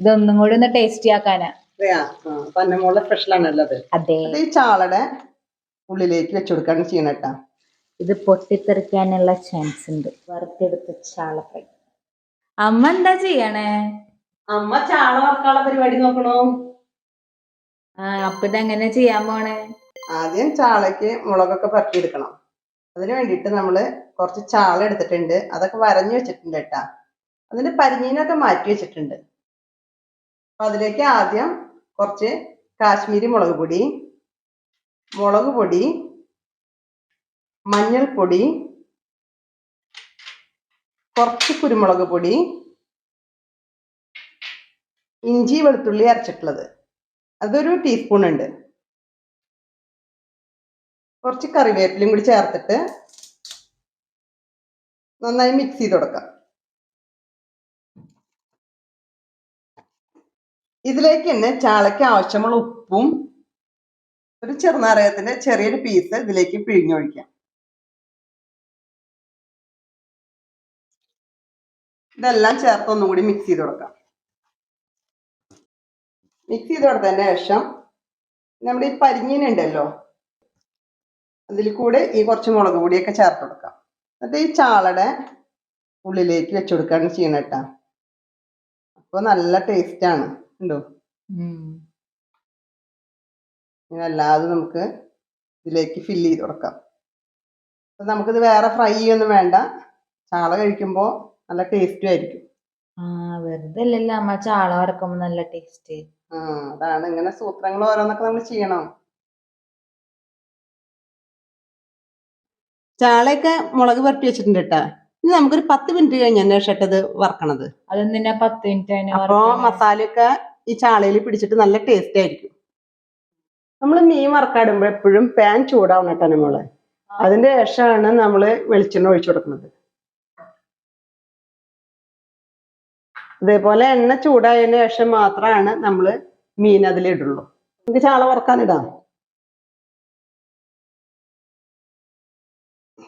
ഇതൊന്നും കൂടി ഒന്ന് ടേസ്റ്റി ആക്കാനാ. അതെയാ സ്പെഷ്യൽ ആണല്ലോ അത്. അതെ. ഈ ചാളയുടെ ഉള്ളിലേക്ക് വെച്ചു കൊടുക്കാണ് ചെയ്യണട്ടാ ഇത് പൊട്ടിത്തെറിക്കാനുള്ള ചാൻസ് ഉണ്ട്. വറുത്തെടുത്ത ചാള ഫ്രൈ. അമ്മ എന്താ ചെയ്യണേ? അമ്മ ചാള വറക്കാനുള്ള പരിപാടി നോക്കണോ? ആ അപ്പൊ ഇതെങ്ങനെ ചെയ്യാൻ പോണേ? ആദ്യം ചാളയ്ക്ക് മുളകൊക്കെ പരത്തിയെടുക്കണം അതിന് വേണ്ടിയിട്ട് നമ്മൾ കുറച്ച് ചാള എടുത്തിട്ടുണ്ട്. അതൊക്കെ വരഞ്ഞു വെച്ചിട്ടുണ്ട് കേട്ടാ അതിന്റെ പരിഞ്ഞീനൊക്കെ മാറ്റി വെച്ചിട്ടുണ്ട്. അതിലേക്ക് ആദ്യം കുറച്ച് കാശ്മീരി മുളക് പൊടി മുളക് പൊടി മഞ്ഞൾപ്പൊടി കുറച്ച് കുരുമുളക് പൊടി ഇഞ്ചി വെളുത്തുള്ളി അരച്ചിട്ടുള്ളത്. അതൊരു ടീസ്പൂൺ ഉണ്ട്. കുറച്ച് കറിവേപ്പിലയും കൂടി ചേർത്തിട്ട് നന്നായി മിക്സ് ചെയ്ത് കൊടുക്കാം. ഇതിലേക്ക് തന്നെ ചാളയ്ക്ക് ആവശ്യമുള്ള ഉപ്പും ഒരു ചെറുനാരകത്തിന്റെ ചെറിയൊരു പീസ് ഇതിലേക്ക് പിഴിഞ്ഞൊഴിക്കാം. ഇതെല്ലാം ചേർത്ത് ഒന്നും കൂടി മിക്സ് ചെയ്ത് കൊടുക്കാം. മിക്സ് ചെയ്ത് കൊടുത്തതിന് ശേഷം നമ്മുടെ ഈ പരിഞ്ഞീനുണ്ടല്ലോ അതിൽ കൂടെ ഈ കുറച്ച് മുളക് പൊടിയൊക്കെ ചേർത്ത് കൊടുക്കാം. എന്നിട്ട് ഈ ചാളയുടെ ഉള്ളിലേക്ക് വെച്ചു കൊടുക്കുകയാണ് ചെയ്യണം കേട്ടോ. അപ്പോൾ നല്ല ടേസ്റ്റ് ആണ്. ഉണ്ടോ? ഇങ്ങനെ അല്ലാതെ നമുക്ക് ഇതിലേക്ക് ഫില്ല് ചെയ്ത് കൊടുക്കാം. അപ്പം നമുക്കിത് വേറെ ഫ്രൈ ചെയ്യൊന്നും വേണ്ട. ചാള കഴിക്കുമ്പോൾ നല്ല ടേസ്റ്റും ആയിരിക്കും. വെറുതെ അല്ലല്ലോ അമ്മ ചാള വറക്കുമ്പോ നല്ല ടേസ്റ്റ് ആ അതാണ് ഇങ്ങനെ സൂത്രങ്ങൾ ഓരോന്നൊക്കെ നമ്മൾ ചെയ്യണം. ചാളയൊക്കെ മുളക് പുരട്ടി വെച്ചിട്ടുണ്ട് കേട്ടാ ഇനി നമുക്കൊരു പത്ത് മിനിറ്റ് കഴിഞ്ഞതിന് ശേഷം ഇത് വറക്കണത്. അതെന്തിനാ പത്ത് മിനിറ്റ് അപ്പോ മസാലയൊക്കെ ഈ ചാളയിൽ പിടിച്ചിട്ട് നല്ല ടേസ്റ്റ് ആയിരിക്കും. നമ്മൾ മീൻ വറക്കാടുമ്പോ എപ്പോഴും പാൻ ചൂടാവണം കേട്ടോ നമ്മൾ. അതിന്റെ ശേഷമാണ് നമ്മൾ വെളിച്ചെണ്ണ ഒഴിച്ചു കൊടുക്കുന്നത്. അതേപോലെ എണ്ണ ചൂടായതിന് ശേഷം മാത്രമാണ് നമ്മൾ മീൻ അതിലിടുള്ളൂ നമുക്ക് ചാള വറക്കാനിടാം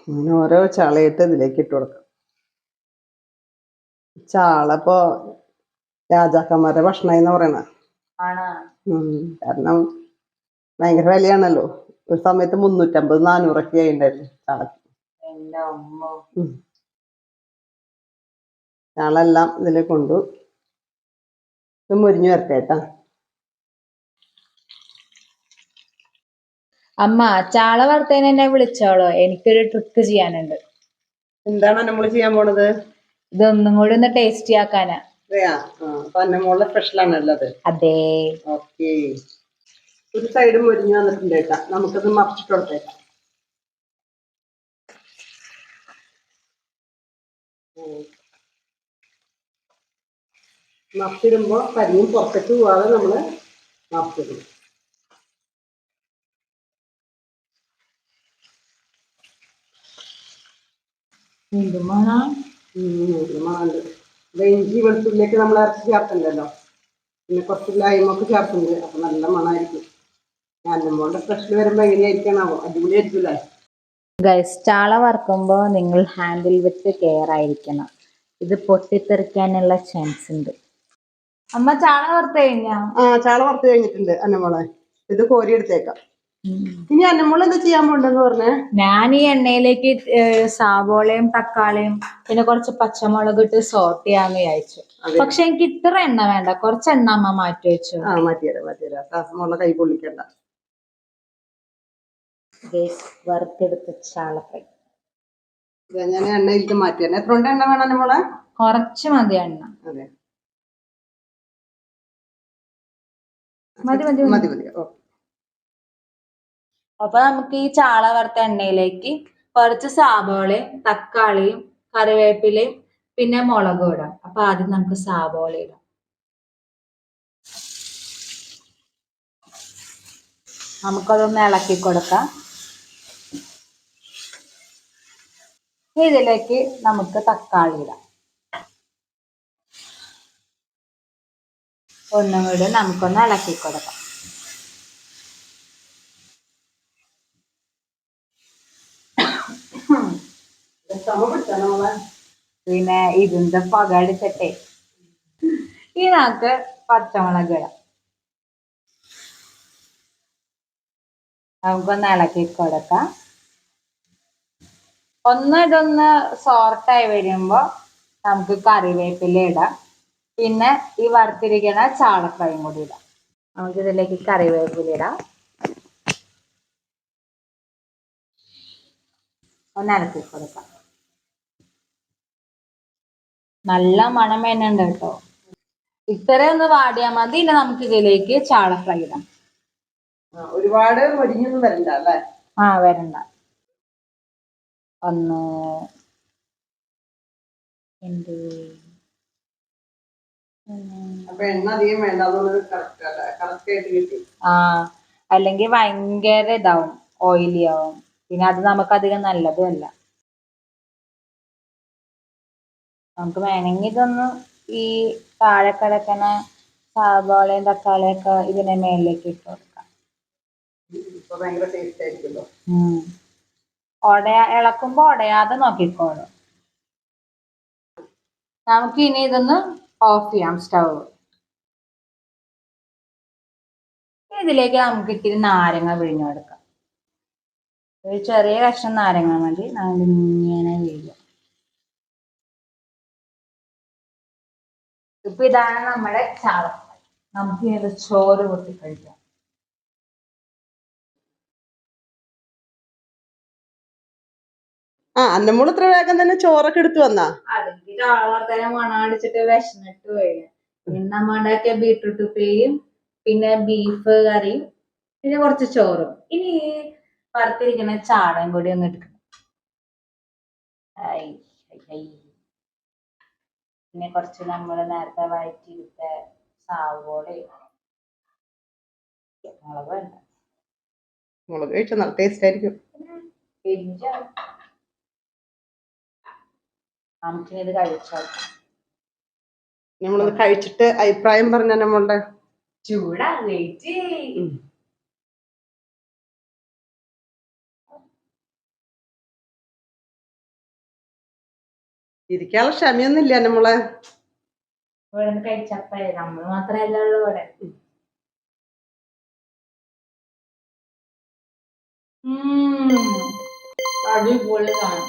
അങ്ങനെ ഓരോ ചാളയിട്ട് ഇതിലേക്ക് ഇട്ട് കൊടുക്കാം. ചാള ഇപ്പോ രാജാക്കന്മാരുടെ ഭക്ഷണം എന്ന് പറയണ. കാരണം ഭയങ്കര വിലയാണല്ലോ. ഒരു സമയത്ത് മുന്നൂറ്റമ്പത് നാനൂറൊക്കെ ആയിണ്ടായിരുന്നു ചാളക്ക്. ചാളെല്ലാം ഇതിൽ കൊണ്ടു. ഇത് മുരിഞ്ഞു വരട്ടെ കേട്ടാ അമ്മ ചാള വറുത്തതിന് എന്നെ വിളിച്ചോളോ. എനിക്കൊരു ട്രിക്ക് ചെയ്യാനുണ്ട്. എന്താണ് നമ്മൾ ചെയ്യാൻ പോണത്? ഇതൊന്നും കൂടി ഒന്ന് ടേസ്റ്റി ആക്കാനാ. സ്പെഷ്യൽ ആണല്ലോ അത്. ഓക്കെ. ഒരു സൈഡ് മുരിഞ്ഞു വന്നിട്ടുണ്ട് കേട്ടാ. നമുക്കത് മറിച്ചിട്ട് കൊടുത്തേക്കാം. കരിയും പുറത്തേക്ക് പോവാതെ നമ്മൾ മറിച്ചിടും. എന്തുമാണാ ഇഞ്ചി വെളുത്തുള്ളിയൊക്കെ നമ്മൾ അരച്ച് ചേർക്കണ്ടല്ലോ പിന്നെ കുറച്ച് ലൈമൊക്കെ ചേർക്കുന്നുണ്ട് അപ്പൊ നല്ല മണമായിരിക്കും ഗൈസ് ചാള വറുക്കുമ്പോൾ നിങ്ങൾ ഹാൻഡിൽ വിത്ത് കെയർ ആയിരിക്കണം ഇത് പൊട്ടിത്തെറിക്കാനുള്ള ചാൻസ് ഉണ്ട് അമ്മ ചാള വറുത്ത് കഴിഞ്ഞാ ആ ചാള വറുത്ത് കഴിഞ്ഞിട്ടുണ്ട് അന്നമോളെ ഇത് കോരി എടുത്തേക്കാം ഇനി അന്നമോൾ എന്താ ചെയ്യാൻ പോണ്ടെന്ന് പറഞ്ഞേ? ഞാൻ ഈ എണ്ണയിലേക്ക് സാവോളയും തക്കാളിയും പിന്നെ കുറച്ച് പച്ചമുളക് ഇട്ട് സോട്ട് ചെയ്യാന്ന് വിചാരിച്ചു. പക്ഷെ എനിക്ക് ഇത്ര എണ്ണ വേണ്ട. കുറച്ച് എണ്ണ അമ്മ മാറ്റി വെച്ചു. ആ മാറ്റിയരാ മാറ്റിയരാ കൈ പൊള്ളിക്കണ്ട വറുത്തെടുത്ത ചാള ഫ്രൈ ഇത് ഞാൻ എണ്ണയിലേക്ക് മാറ്റിയാണ് എത്ര എണ്ണ വേണം കുറച്ച് മതി എണ്ണ. മതി മതി. മതി. മതി. ഓക്കെ. അപ്പൊ നമുക്ക് ഈ ചാള വറുത്ത എണ്ണയിലേക്ക് കുറച്ച് സാബോളയും തക്കാളിയും കറിവേപ്പിലയും പിന്നെ മുളകും ഇടാം. അപ്പൊ ആദ്യം നമുക്ക് സാബോള ഇടാം. നമുക്കതൊന്ന് ഇളക്കി കൊടുക്കാം. ഇതിലേക്ക് നമുക്ക് തക്കാളി ഇടാം. ഒന്നും കൂടി നമുക്കൊന്ന് ഇളക്കി കൊടുക്കാം. പിന്നെ ഇതിന്റെ പക അടിച്ചിട്ടെ ഈ നാക്ക് പച്ചമുളക് ഇടാം നമുക്കൊന്ന് ഇളക്കി കൊടുക്കാം. ഒന്ന് ഇതൊന്ന് സോർട്ടായി വരുമ്പോൾ നമുക്ക് കറിവേപ്പില ഇടാം. പിന്നെ ഈ വറുത്തിരിക്കുന്ന ചാളക്കായും കൂടി ഇടാം. നമുക്ക് ഇതിലേക്ക് കറിവേപ്പില ഇടാം. ഒന്ന് ഇളക്കി കൊടുക്കാം. നല്ല മണം വരുന്നുണ്ട് കേട്ടോ. ഇത്രയും ഒന്ന് വാടിയാൽ മതി. ഇനി നമുക്ക് ഇതിലേക്ക് ചാള ഫ്രൈ ഇടാം. ഒരുപാട് മൊരിഞ്ഞൊന്നും വരണ്ട അല്ലേ? ആ വരണ്ട. ഒന്ന് എന്ത്? അല്ലേ? ആ അല്ലെങ്കിൽ ഭയങ്കര ഇതാവും ഓയിലി ആവും. പിന്നെ അത് നമുക്ക് അധികം നല്ലതുമല്ല നമുക്ക് വേണമെങ്കിൽ ഇതൊന്ന് ഈ താഴെ കിടക്കുന്ന സവാളയും തക്കാളിയൊക്കെ ഇതിന്റെ മേളിലേക്ക് ഇട്ട് കൊടുക്കാം. ഇളക്കുമ്പോ ഉടയാതെ നോക്കിക്കോളൂ. നമുക്ക് ഇനി ഇതൊന്ന് ഓഫ് ചെയ്യാം സ്റ്റവ് ഇതിലേക്ക് നമുക്ക് ഇത്തിരി നാരങ്ങ പിഴിഞ്ഞു കൊടുക്കാം. ഒരു ചെറിയ കഷ്ണം നാരങ്ങ മതി. നമ്മൾ ഇങ്ങനെ വീഴും. ഇപ്പൊ ഇതാണ് നമ്മുടെ ചാളഫ്രൈ നമുക്ക് ഇത് ചോറ് കൊത്തി കഴിക്കാം. ആ അന്നമോൾ ഇത്ര വേഗം തന്നെ ചോറൊക്കെ എടുത്തു വന്നാ? അതെനിക്ക് മണാടിച്ചിട്ട് വിഷമിട്ട് വിശന്നിട്ട് പോയി. പിന്നെ നമ്മ ഉണ്ടാക്കിയ ബീട്രൂട്ട് ഉപ്പേരിയും പിന്നെ ബീഫ് കറിയും പിന്നെ കുറച്ച് ചോറും. ഇനി പറത്തിരിക്കുന്ന വറുത്തിരിക്കുന്ന ചാളയും കൂടി ഒന്ന് എടുക്കണം ഐ, ഐ, ഐ. പിന്നെ കുറച്ച് നമ്മൾ നേരത്തെ വഴറ്റിയെടുത്ത സാവോളയും മുളക് വേണ്ട. മുളക് കഴിച്ച നല്ല ടേസ്റ്റ് ആയിരിക്കും. ഇത് കഴിച്ചോക്കാം നമ്മളത് കഴിച്ചിട്ട് അഭിപ്രായം പറഞ്ഞ നമ്മളുടെ? ചൂടാ വെയിറ്റ് ഇരിക്കാനുള്ള ക്ഷമയൊന്നും ഇല്ല നമ്മളെ ഇവിടെ കഴിച്ചപ്പേ നമ്മൾ മാത്രമല്ല. അടിപൊളി കാണും.